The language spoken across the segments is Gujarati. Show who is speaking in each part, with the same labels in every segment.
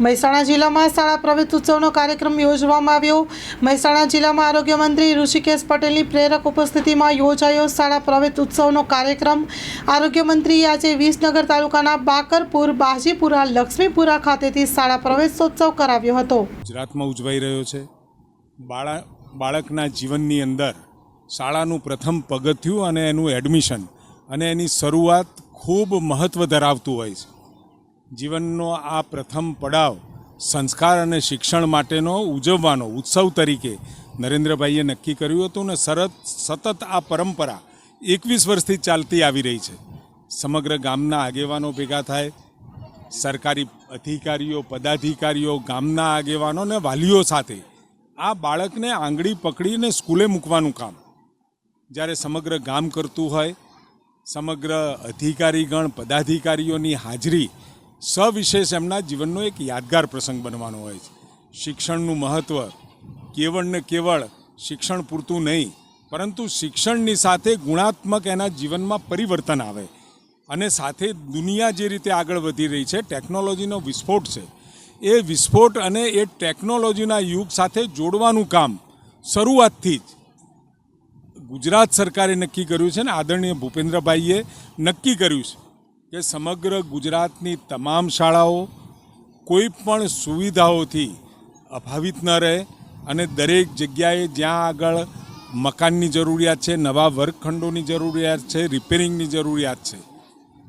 Speaker 1: મહેસાણા જિલ્લામાં શાળા પ્રવેશ ઉત્સવનો કાર્યક્રમ યોજવામાં આવ્યો. મહેસાણા જિલ્લામાં આરોગ્ય મંત્રી ઋષિકેશ પટેલની પ્રેરક ઉપસ્થિતિમાં યોજાયો શાળા પ્રવેશ ઉત્સવનો કાર્યક્રમ. આરોગ્ય મંત્રીએ આજે વિસનગર તાલુકાના બાકરપુર, બાજીપુરા, લક્ષ્મીપુરા ખાતેથી શાળા પ્રવેશોત્સવ કરાવ્યો હતો.
Speaker 2: ગુજરાતમાં ઉજવાઈ રહ્યો છે. બાળા, બાળકના જીવનની અંદર શાળાનું પ્રથમ પગથિયું અને એનું એડમિશન અને એની શરૂઆત ખૂબ મહત્ત્વ ધરાવતું હોય છે. જીવનનો આ પ્રથમ પડાવ સંસ્કાર અને શિક્ષણ માટેનો ઉજવવાનો ઉત્સવ તરીકે નરેન્દ્રભાઈએ નક્કી કર્યું હતું ને સરત સતત આ પરંપરા એકવીસ વર્ષથી ચાલતી આવી રહી છે. સમગ્ર ગામના આગેવાનો ભેગા થાય, સરકારી અધિકારીઓ, પદાધિકારીઓ, ગામના આગેવાનો ને વાલીઓ સાથે આ બાળકને આંગળી પકડીને સ્કૂલે મૂકવાનું કામ. જ્યારે સમગ્ર ગામ કરતું હોય, સમગ્ર અધિકારીગણ, પદાધિકારીઓની હાજરી સવિશેષ એમના જીવનનો એક યાદગાર પ્રસંગ બનવાનો હોય છે. શિક્ષણનું મહત્ત્વ કેવળ ને કેવળ શિક્ષણ પૂરતું નહીં, પરંતુ શિક્ષણની સાથે ગુણાત્મક એના જીવનમાં પરિવર્તન આવે અને સાથે દુનિયા જે રીતે આગળ વધી રહી છે, ટેકનોલોજીનો વિસ્ફોટ છે. એ વિસ્ફોટ અને એ ટેકનોલોજીના યુગ સાથે જોડવાનું કામ શરૂઆતથી જ ગુજરાત સરકારે નક્કી કર્યું છે ને આદરણીય ભૂપેન્દ્રભાઈએ નક્કી કર્યું છે. કે સમગ્ર ગુજરાતની તમામ શાળાઓ કોઈ પણ સુવિધાઓથી અભાવિત ન રહે અને દરેક જગ્યાએ જ્યાં આગળ મકાનની જરૂરિયાત છે, નવા વર્ગખંડોની જરૂરિયાત છે, રિપેરિંગની જરૂરિયાત છે,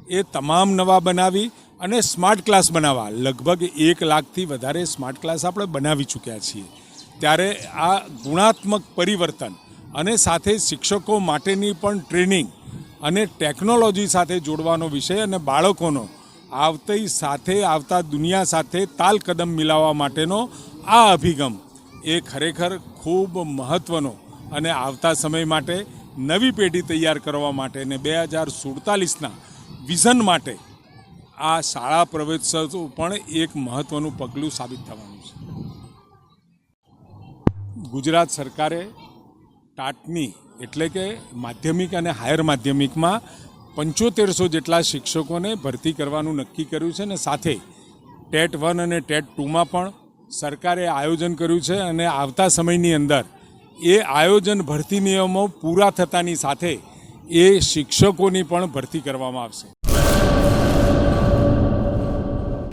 Speaker 2: એ તમામ નવા બનાવી અને સ્માર્ટ ક્લાસ બનાવવા. લગભગ એક લાખથી વધારે સ્માર્ટ ક્લાસ આપણે બનાવી ચૂક્યા છીએ. ત્યારે આ ગુણાત્મક પરિવર્તન અને સાથે શિક્ષકો માટેની પણ ટ્રેનિંગ અને ટેકનોલોજી સાથે જોડવાનો વિષય અને બાળકોનો આવતી સાથે આવતા દુનિયા સાથે તાલ કદમ મિલાવવા માટેનો આ અભિગમ એ ખરેખર ખૂબ મહત્ત્વનો અને આવતા સમય માટે નવી પેઢી તૈયાર કરવા માટે અને બે હજાર સુડતાલીસના વિઝન માટે આ શાળા પ્રવેશોત્સવ પણ એક મહત્ત્વનું પગલું સાબિત થવાનું છે. ગુજરાત સરકારે ટાટની, એટલે કે માધ્યમિક અને હાયર માધ્યમિકમાં પંચોતેરસો જેટલા શિક્ષકોને ભરતી કરવાનું નક્કી કર્યું છે અને સાથે ટેટ વન અને ટેટ ટુમાં પણ સરકારે આયોજન કર્યું છે અને આવતા સમયની અંદર એ આયોજન ભરતી નિયમો પૂરા થતાની સાથે એ શિક્ષકોની પણ ભરતી કરવામાં આવશે.